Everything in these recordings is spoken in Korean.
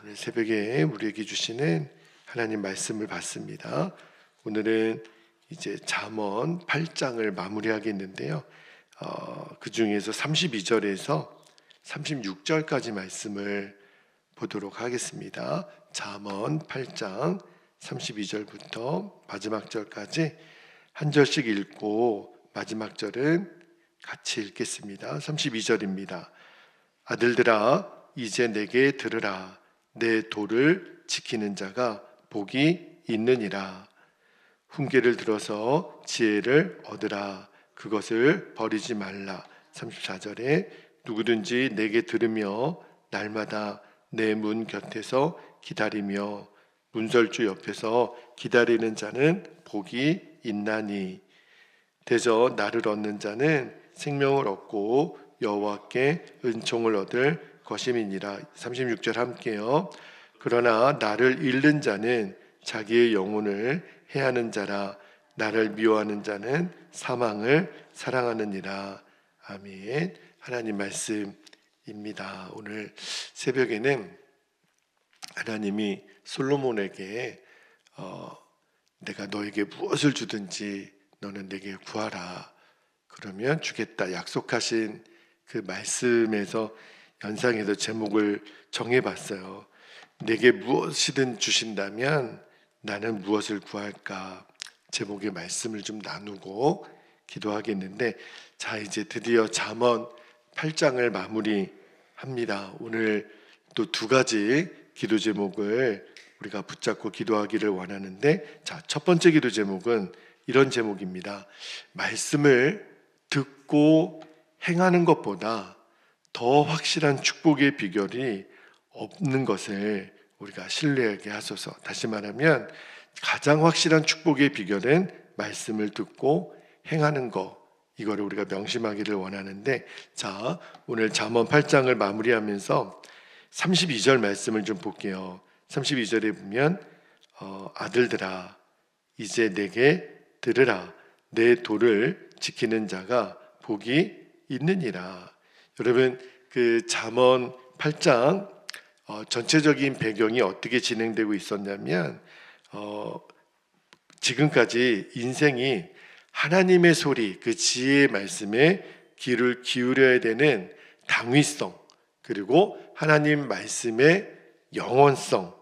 오늘 새벽에 우리에게 주시는 하나님 말씀을 받습니다. 오늘은 이제 잠언 8장을 마무리하겠는데요. 어, 그 중에서 32절에서 36절까지 말씀을 보도록 하겠습니다. 잠언 8장 32절부터 마지막 절까지 한 절씩 읽고 마지막 절은 같이 읽겠습니다. 32절입니다. 아들들아 이제 내게 들으라 내 도를 지키는 자가 복이 있느니라. 훈계를 들어서 지혜를 얻으라. 그것을 버리지 말라. 34절에 누구든지 내게 들으며 날마다 내 문 곁에서 기다리며 문설주 옆에서 기다리는 자는 복이 있나니. 대저 나를 얻는 자는 생명을 얻고 여호와께 은총을 얻을 것임이니라 36절 함께요. 그러나 나를 잃는 자는 자기의 영혼을 해하는 자라. 나를 미워하는 자는 사망을 사랑하느니라. 아멘. 하나님 말씀입니다. 오늘 새벽에는 하나님이 솔로몬에게 어, 내가 너에게 무엇을 주든지 너는 내게 구하라. 그러면 주겠다 약속하신 그 말씀에서 연상해서 제목을 정해봤어요. 내게 무엇이든 주신다면 나는 무엇을 구할까? 제목의 말씀을 좀 나누고 기도하겠는데 자 이제 드디어 잠언 8장을 마무리합니다. 오늘 또 두 가지 기도 제목을 우리가 붙잡고 기도하기를 원하는데 자 첫 번째 기도 제목은 이런 제목입니다. 말씀을 듣고 행하는 것보다 더 확실한 축복의 비결이 없는 것을 우리가 신뢰하게 하소서. 다시 말하면 가장 확실한 축복의 비결은 말씀을 듣고 행하는 것. 이거를 우리가 명심하기를 원하는데 자, 오늘 잠언 8장을 마무리하면서 32절 말씀을 좀 볼게요. 32절에 보면 어, 아들들아 이제 내게 들으라 내 도를 지키는 자가 복이 있느니라. 여러분 그 잠언 8장 어, 전체적인 배경이 어떻게 진행되고 있었냐면 어, 지금까지 인생이 하나님의 소리 그 지혜의 말씀에 귀를 기울여야 되는 당위성 그리고 하나님 말씀의 영원성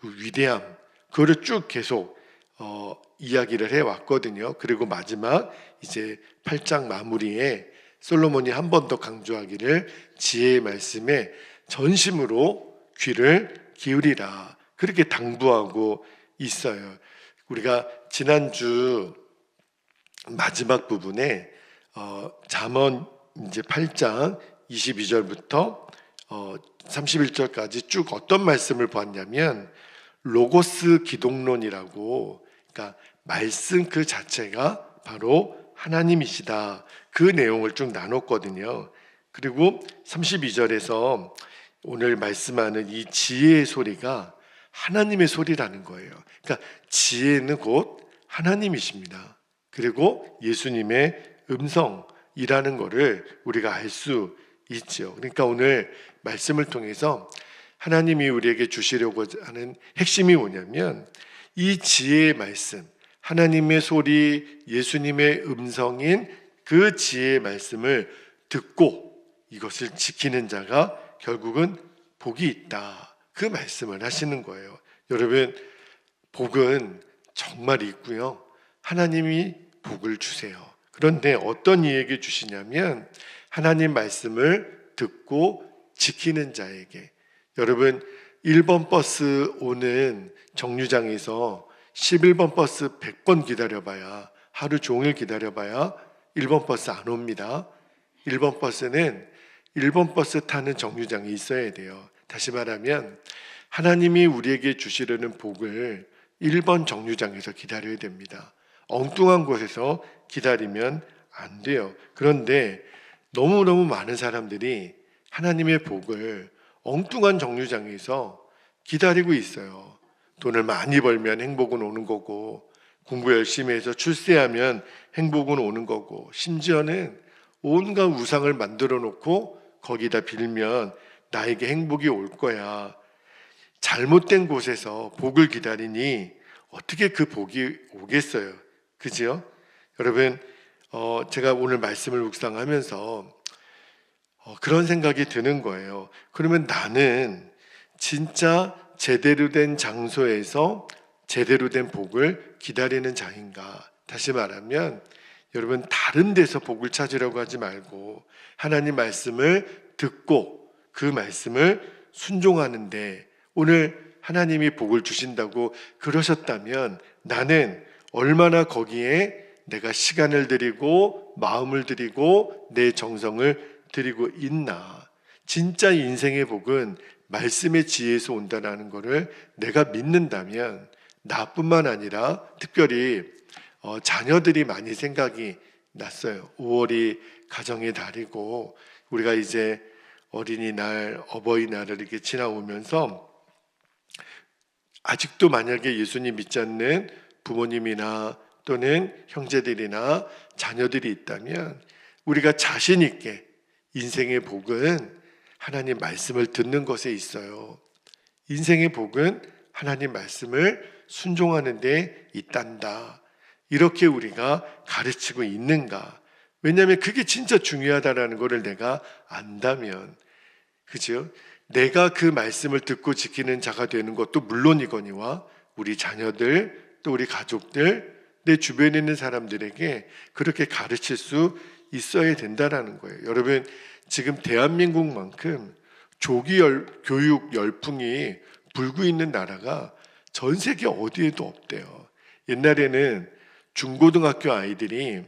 그 위대함 그거를 쭉 계속 어, 이야기를 해 왔거든요. 그리고 마지막 이제 8장 마무리에 솔로몬이 한 번 더 강조하기를 지혜의 말씀에 전심으로 귀를 기울이라 그렇게 당부하고 있어요. 우리가 지난주 마지막 부분에 어, 잠언 이제 8장 22절부터 어, 31절까지 쭉 어떤 말씀을 보았냐면 로고스 기독론이라고 그러니까 말씀 그 자체가 바로 하나님이시다. 그 내용을 쭉 나눴거든요. 그리고 32절에서 오늘 말씀하는 이 지혜의 소리가 하나님의 소리라는 거예요. 그러니까 지혜는 곧 하나님이십니다. 그리고 예수님의 음성이라는 것을 우리가 알 수 있죠. 그러니까 오늘 말씀을 통해서 하나님이 우리에게 주시려고 하는 핵심이 뭐냐면 이 지혜의 말씀, 하나님의 소리, 예수님의 음성인 그 지혜의 말씀을 듣고 이것을 지키는 자가 결국은 복이 있다. 그 말씀을 하시는 거예요. 여러분, 복은 정말 있고요. 하나님이 복을 주세요. 그런데 어떤 이에게 주시냐면 하나님 말씀을 듣고 지키는 자에게 여러분 1번 버스 오는 정류장에서 11번 버스 100번 기다려봐야 하루 종일 기다려봐야 1번 버스 안 옵니다. 1번 버스는 1번 버스 타는 정류장에 있어야 돼요. 다시 말하면 하나님이 우리에게 주시려는 복을 1번 정류장에서 기다려야 됩니다. 엉뚱한 곳에서 기다리면 안 돼요. 그런데 너무너무 많은 사람들이 하나님의 복을 엉뚱한 정류장에서 기다리고 있어요. 돈을 많이 벌면 행복은 오는 거고, 공부 열심히 해서 출세하면 행복은 오는 거고, 심지어는 온갖 우상을 만들어 놓고 거기다 빌면 나에게 행복이 올 거야. 잘못된 곳에서 복을 기다리니 어떻게 그 복이 오겠어요? 그지요? 여러분, 어, 제가 오늘 말씀을 묵상하면서 어, 그런 생각이 드는 거예요. 그러면 나는 진짜 제대로 된 장소에서 제대로 된 복을 기다리는 자인가? 다시 말하면 여러분 다른 데서 복을 찾으려고 하지 말고 하나님 말씀을 듣고 그 말씀을 순종하는데 오늘 하나님이 복을 주신다고 그러셨다면 나는 얼마나 거기에 내가 시간을 드리고 마음을 드리고 내 정성을 드리고 있나. 진짜 인생의 복은 말씀의 지혜에서 온다라는 것을 내가 믿는다면 나뿐만 아니라 특별히 어, 자녀들이 많이 생각이 났어요. 5월이 가정의 달이고 우리가 이제 어린이날, 어버이날을 이렇게 지나오면서 아직도 만약에 예수님 믿지 않는 부모님이나 또는 형제들이나 자녀들이 있다면 우리가 자신 있게 인생의 복은 하나님 말씀을 듣는 것에 있어요. 인생의 복은 하나님 말씀을 순종하는 데 있단다. 이렇게 우리가 가르치고 있는가? 왜냐하면 그게 진짜 중요하다라는 것을 내가 안다면, 그죠? 내가 그 말씀을 듣고 지키는 자가 되는 것도 물론이거니와 우리 자녀들, 또 우리 가족들, 내 주변에 있는 사람들에게 그렇게 가르칠 수 있어야 된다라는 거예요. 여러분, 지금 대한민국만큼 조기 열, 교육 열풍이 불고 있는 나라가 전 세계 어디에도 없대요. 옛날에는 중고등학교 아이들이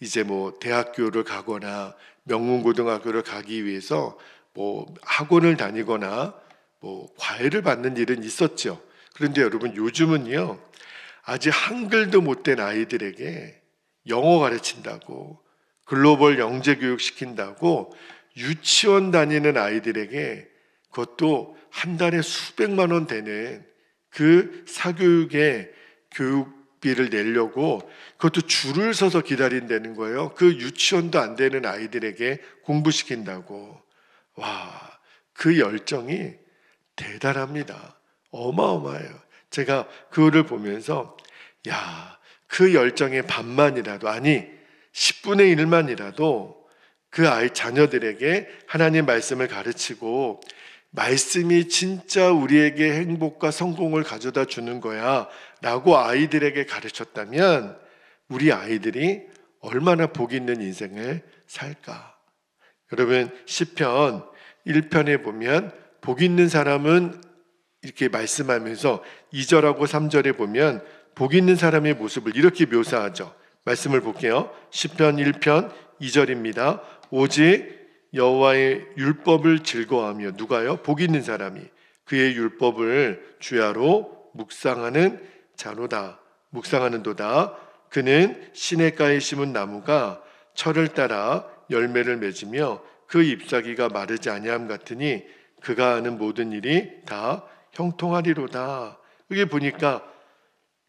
이제 뭐 대학교를 가거나 명문고등학교를 가기 위해서 뭐 학원을 다니거나 뭐 과외를 받는 일은 있었죠. 그런데 여러분 요즘은요 아직 한글도 못된 아이들에게 영어 가르친다고 글로벌 영재 교육 시킨다고 유치원 다니는 아이들에게 그것도 한 달에 수백만 원 되는 그 사교육의 교육비를 내려고 그것도 줄을 서서 기다린다는 거예요. 그 유치원도 안 되는 아이들에게 공부시킨다고. 와, 그 열정이 대단합니다. 어마어마해요. 제가 그거를 보면서, 야, 그 열정의 반만이라도, 아니, 10분의 1만이라도 그 아이 자녀들에게 하나님 말씀을 가르치고 말씀이 진짜 우리에게 행복과 성공을 가져다 주는 거야 라고 아이들에게 가르쳤다면 우리 아이들이 얼마나 복 있는 인생을 살까? 여러분, 10편 1편에 보면 복 있는 사람은 이렇게 말씀하면서 2절하고 3절에 보면 복 있는 사람의 모습을 이렇게 묘사하죠. 말씀을 볼게요. 10편 1편 2절입니다. 오직 여호와의 율법을 즐거워하며 누가요? 복 있는 사람이 그의 율법을 주야로 묵상하는 자로다. 묵상하는 도다. 그는 시냇가에 심은 나무가 철을 따라 열매를 맺으며 그 잎사귀가 마르지 아니함 같으니 그가 하는 모든 일이 다 형통하리로다. 이게 보니까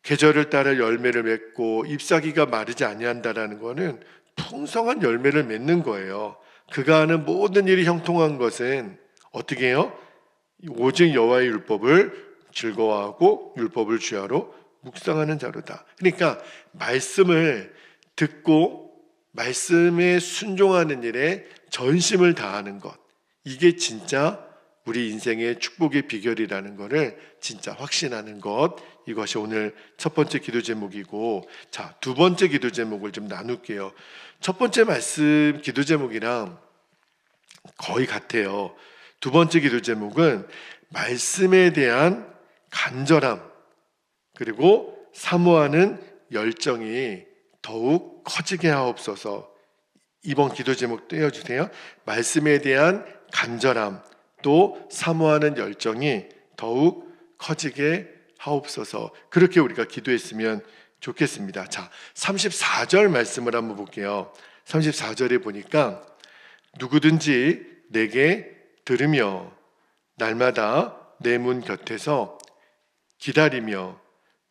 계절을 따라 열매를 맺고 잎사귀가 마르지 아니한다라는 것은 풍성한 열매를 맺는 거예요. 그가 하는 모든 일이 형통한 것은 어떻게 해요? 오직 여호와의 율법을 즐거워하고 율법을 주야로 묵상하는 자로다. 그러니까 말씀을 듣고 말씀에 순종하는 일에 전심을 다하는 것. 이게 진짜 우리 인생의 축복의 비결이라는 것을 진짜 확신하는 것. 이것이 오늘 첫 번째 기도 제목이고, 자, 두 번째 기도 제목을 좀 나눌게요. 첫 번째 말씀 기도 제목이랑 거의 같아요. 두 번째 기도 제목은 말씀에 대한 간절함, 그리고 사모하는 열정이 더욱 커지게 하옵소서. 이번 기도 제목 떼어주세요. 말씀에 대한 간절함, 또 사모하는 열정이 더욱 커지게 하옵소서. 그렇게 우리가 기도했으면 좋겠습니다. 자, 34절 말씀을 한번 볼게요. 34절에 보니까 누구든지 내게 들으며 날마다 내 문 곁에서 기다리며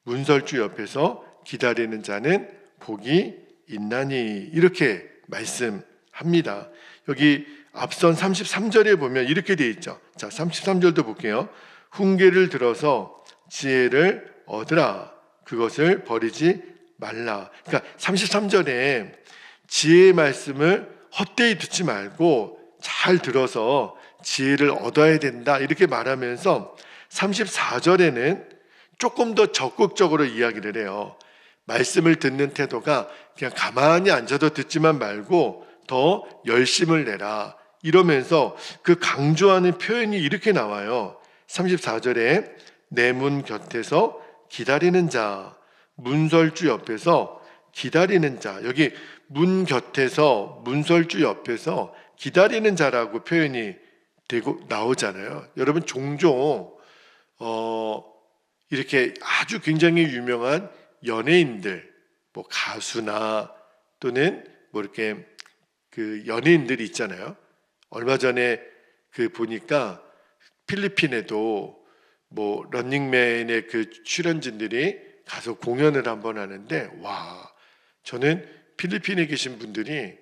문설주 옆에서 기다리는 자는 복이 있나니 이렇게 말씀합니다. 여기 앞선 33절에 보면 이렇게 되어 있죠. 자, 33절도 볼게요. 훈계를 들어서 지혜를 얻으라. 그것을 버리지 말라. 그러니까 33절에 지혜의 말씀을 헛되이 듣지 말고 잘 들어서 지혜를 얻어야 된다. 이렇게 말하면서 34절에는 조금 더 적극적으로 이야기를 해요. 말씀을 듣는 태도가 그냥 가만히 앉아도 듣지만 말고 더 열심을 내라. 이러면서 그 강조하는 표현이 이렇게 나와요. 34절에 내 문 곁에서 기다리는 자, 문설주 옆에서 기다리는 자. 여기 문 곁에서 문설주 옆에서 기다리는 자라고 표현이 되고 나오잖아요. 여러분 종종 어 이렇게 아주 굉장히 유명한 연예인들, 뭐 가수나 또는 뭐 이렇게 그 연예인들이 있잖아요. 얼마 전에 그 보니까 필리핀에도 뭐 런닝맨의 그 출연진들이 가서 공연을 한번 하는데 와 저는 필리핀에 계신 분들이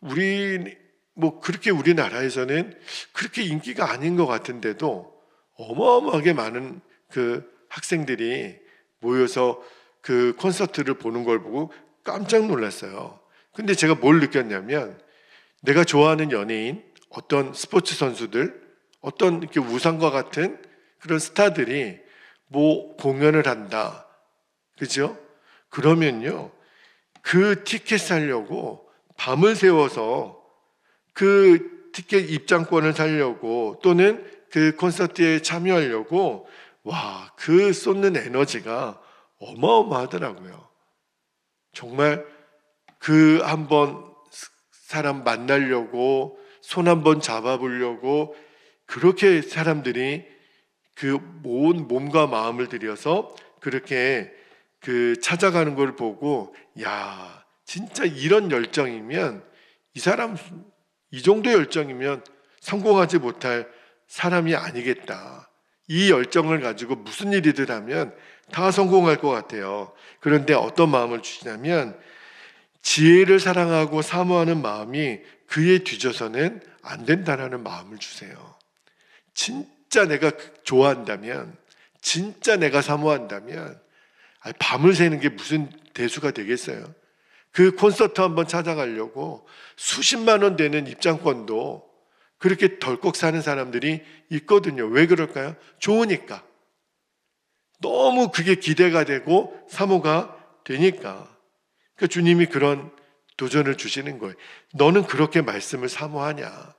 우리 뭐 그렇게 우리나라에서는 그렇게 인기가 아닌 것 같은데도 어마어마하게 많은 그 학생들이 모여서 그 콘서트를 보는 걸 보고 깜짝 놀랐어요. 근데 제가 뭘 느꼈냐면 내가 좋아하는 연예인, 어떤 스포츠 선수들, 어떤 이렇게 우상과 같은 그런 스타들이 뭐 공연을 한다. 그죠? 그러면요. 그 티켓 사려고 밤을 새워서 그 티켓 입장권을 사려고 또는 그 콘서트에 참여하려고 와, 그 쏟는 에너지가 어마어마하더라고요. 정말 그 한번 사람 만나려고 손 한번 잡아보려고 그렇게 사람들이 그 온 몸과 마음을 들여서 그렇게 그 찾아가는 걸 보고 야 진짜 이런 열정이면 이 사람 이 정도 열정이면 성공하지 못할 사람이 아니겠다. 이 열정을 가지고 무슨 일이든 하면 다 성공할 것 같아요. 그런데 어떤 마음을 주시냐면 지혜를 사랑하고 사모하는 마음이 그에 뒤져서는 안 된다라는 마음을 주세요. 진짜 내가 좋아한다면, 진짜 내가 사모한다면, 밤을 새는 게 무슨 대수가 되겠어요? 그 콘서트 한번 찾아가려고 수십만 원 되는 입장권도 그렇게 덜컥 사는 사람들이 있거든요. 왜 그럴까요? 좋으니까. 너무 그게 기대가 되고 사모가 되니까. 그러니까 주님이 그런 도전을 주시는 거예요. 너는 그렇게 말씀을 사모하냐?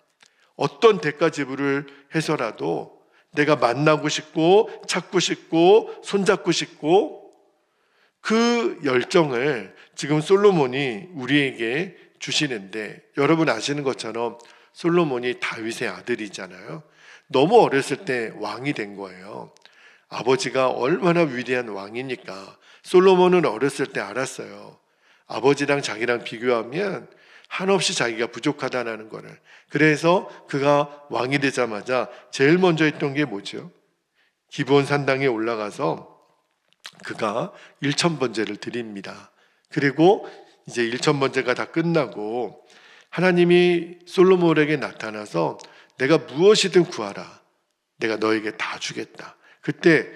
어떤 대가 지불을 해서라도 내가 만나고 싶고 찾고 싶고 손잡고 싶고 그 열정을 지금 솔로몬이 우리에게 주시는데 여러분 아시는 것처럼 솔로몬이 다윗의 아들이잖아요. 너무 어렸을 때 왕이 된 거예요. 아버지가 얼마나 위대한 왕이니까 솔로몬은 어렸을 때 알았어요. 아버지랑 자기랑 비교하면 한없이 자기가 부족하다는 것을. 그래서 그가 왕이 되자마자 제일 먼저 했던 게 뭐죠? 기본 산당에 올라가서 그가 1천번제를 드립니다. 그리고 이제 1천번제가 다 끝나고 하나님이 솔로몬에게 나타나서 내가 무엇이든 구하라. 내가 너에게 다 주겠다. 그때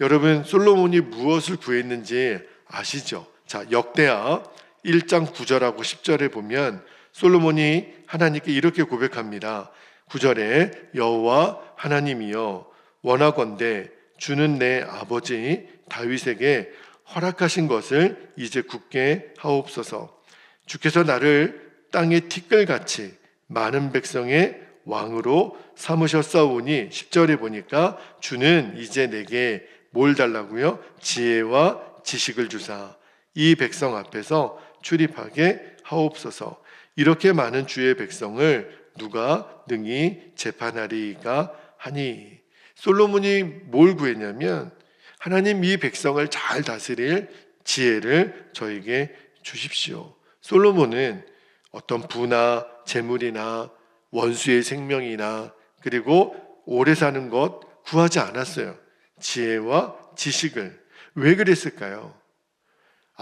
여러분 솔로몬이 무엇을 구했는지 아시죠? 자, 역대하 1장 9절하고 10절에 보면 솔로몬이 하나님께 이렇게 고백합니다. 9절에 여호와 하나님이여 원하건대 주는 내 아버지 다윗에게 허락하신 것을 이제 굳게 하옵소서. 주께서 나를 땅의 티끌같이 많은 백성의 왕으로 삼으셨사오니 10절에 보니까 주는 이제 내게 뭘 달라고요? 지혜와 지식을 주사 이 백성 앞에서 출입하게 하옵소서. 이렇게 많은 주의 백성을 누가 능히 재판하리가 하니 솔로몬이 뭘 구했냐면 하나님 이 백성을 잘 다스릴 지혜를 저에게 주십시오. 솔로몬은 어떤 부나 재물이나 원수의 생명이나 그리고 오래 사는 것 구하지 않았어요. 지혜와 지식을. 왜 그랬을까요?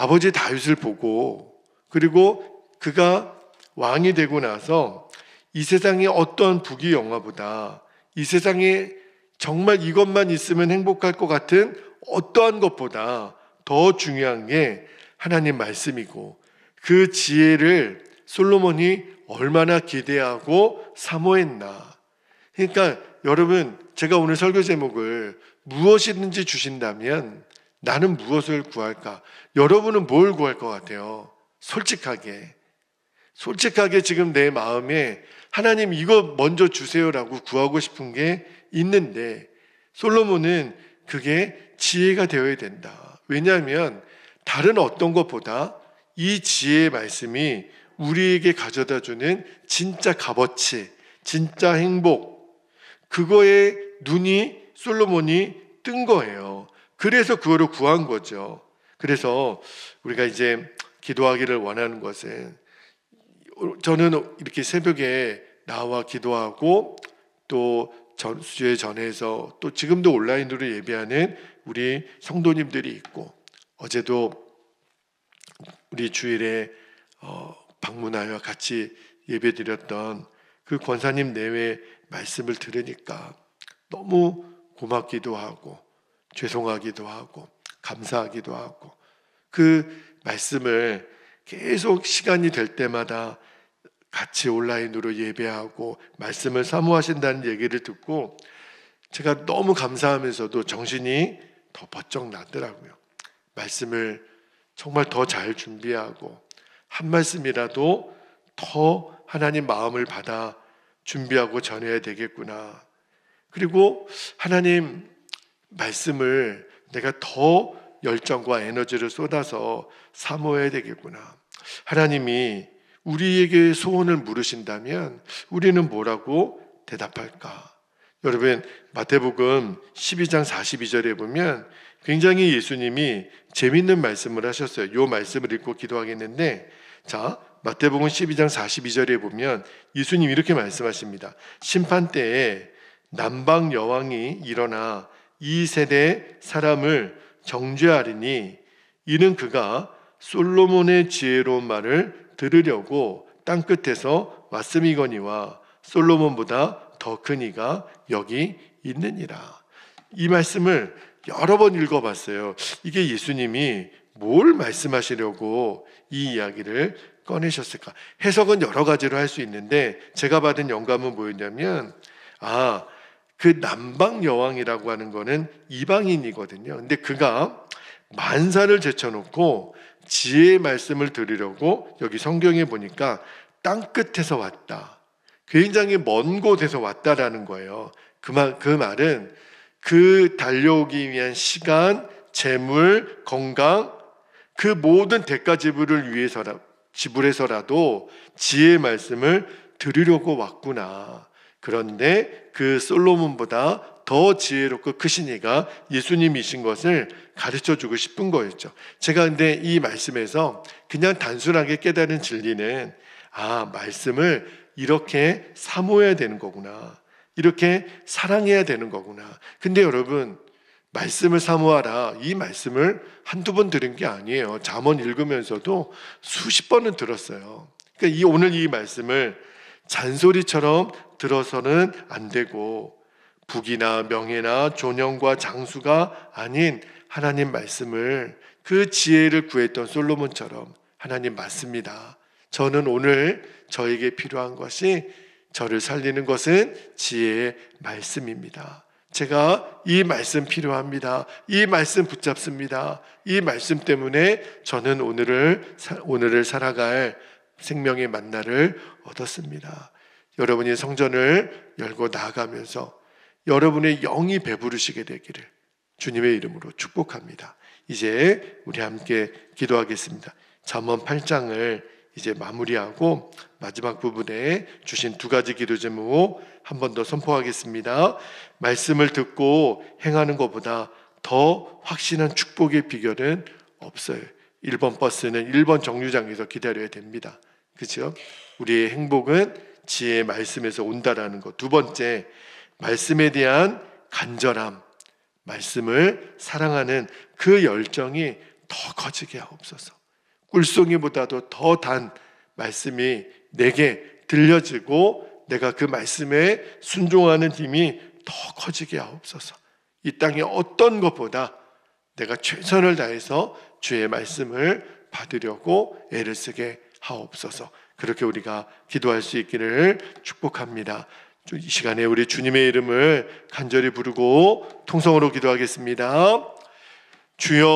아버지 다윗을 보고 그리고 그가 왕이 되고 나서 이 세상의 어떤 부귀 영화보다 이 세상의 정말 이것만 있으면 행복할 것 같은 어떠한 것보다 더 중요한 게 하나님 말씀이고 그 지혜를 솔로몬이 얼마나 기대하고 사모했나. 그러니까 여러분 제가 오늘 설교 제목을 무엇이든지 주신다면 나는 무엇을 구할까? 여러분은 뭘 구할 것 같아요? 솔직하게. 솔직하게 지금 내 마음에 하나님 이거 먼저 주세요라고 구하고 싶은 게 있는데 솔로몬은 그게 지혜가 되어야 된다. 왜냐하면 다른 어떤 것보다 이 지혜의 말씀이 우리에게 가져다 주는 진짜 값어치, 진짜 행복, 그거에 눈이 솔로몬이 뜬 거예요. 그래서 그거를 구한 거죠. 그래서 우리가 이제 기도하기를 원하는 것은 저는 이렇게 새벽에 나와 기도하고 또 전, 주에 전해서 또 지금도 온라인으로 예배하는 우리 성도님들이 있고 어제도 우리 주일에 어, 방문하여 같이 예배드렸던 그 권사님 내외 말씀을 들으니까 너무 고맙기도 하고 죄송하기도 하고 감사하기도 하고 그 말씀을 계속 시간이 될 때마다 같이 온라인으로 예배하고 말씀을 사모하신다는 얘기를 듣고 제가 너무 감사하면서도 정신이 더 번쩍 나더라고요. 말씀을 정말 더 잘 준비하고 한 말씀이라도 더 하나님 마음을 받아 준비하고 전해야 되겠구나. 그리고 하나님 말씀을 내가 더 열정과 에너지를 쏟아서 사모해야 되겠구나. 하나님이 우리에게 소원을 물으신다면 우리는 뭐라고 대답할까? 여러분, 마태복음 12장 42절에 보면 굉장히 예수님이 재밌는 말씀을 하셨어요. 요 말씀을 읽고 기도하겠는데, 자, 마태복음 12장 42절에 보면 예수님 이렇게 말씀하십니다. 심판 때에 남방 여왕이 일어나 이 세대 사람을 정죄하리니 이는 그가 솔로몬의 지혜로운 말을 들으려고 땅 끝에서 왔음이거니와 솔로몬보다 더 큰 이가 여기 있느니라. 이 말씀을 여러 번 읽어봤어요. 이게 예수님이 뭘 말씀하시려고 이 이야기를 꺼내셨을까? 해석은 여러 가지로 할 수 있는데 제가 받은 영감은 뭐였냐면 아, 그 남방 여왕이라고 하는 거는 이방인이거든요. 근데 그가 만사를 제쳐놓고 지혜의 말씀을 들으려고 여기 성경에 보니까 땅 끝에서 왔다. 굉장히 먼 곳에서 왔다라는 거예요. 그, 말, 그 말은 그 달려오기 위한 시간, 재물, 건강, 그 모든 대가 지불을 위해서라, 지불해서라도 지혜의 말씀을 들으려고 왔구나. 그런데 그 솔로몬보다 더 지혜롭고 크신 이가 예수님이신 것을 가르쳐 주고 싶은 거였죠. 제가 근데 이 말씀에서 그냥 단순하게 깨달은 진리는 아, 말씀을 이렇게 사모해야 되는 거구나. 이렇게 사랑해야 되는 거구나. 근데 여러분, 말씀을 사모하라. 이 말씀을 한두 번 들은 게 아니에요. 잠언 읽으면서도 수십 번은 들었어요. 그러니까 이 오늘 이 말씀을 잔소리처럼 들어서는 안 되고 북이나 명예나 존영과 장수가 아닌 하나님 말씀을 그 지혜를 구했던 솔로몬처럼 하나님 맞습니다. 저는 오늘 저에게 필요한 것이 저를 살리는 것은 지혜의 말씀입니다. 제가 이 말씀 필요합니다. 이 말씀 붙잡습니다. 이 말씀 때문에 저는 오늘을 오늘을 살아갈 생명의 만나를 얻었습니다. 여러분이 성전을 열고 나아가면서 여러분의 영이 배부르시게 되기를 주님의 이름으로 축복합니다. 이제 우리 함께 기도하겠습니다. 잠언 8장을 이제 마무리하고 마지막 부분에 주신 두 가지 기도 제목 한 번 더 선포하겠습니다. 말씀을 듣고 행하는 것보다 더 확신한 축복의 비결은 없어요. 1번 버스는 1번 정류장에서 기다려야 됩니다. 그렇죠? 우리의 행복은 지혜의 말씀에서 온다라는 것. 두 번째, 말씀에 대한 간절함, 말씀을 사랑하는 그 열정이 더 커지게 하옵소서. 꿀송이보다도 더 단 말씀이 내게 들려지고 내가 그 말씀에 순종하는 힘이 더 커지게 하옵소서. 이 땅의 어떤 것보다 내가 최선을 다해서 주의 말씀을 받으려고 애를 쓰게 하옵소서. 그렇게 우리가 기도할 수 있기를 축복합니다. 이 시간에 우리 주님의 이름을 간절히 부르고 통성으로 기도하겠습니다. 주여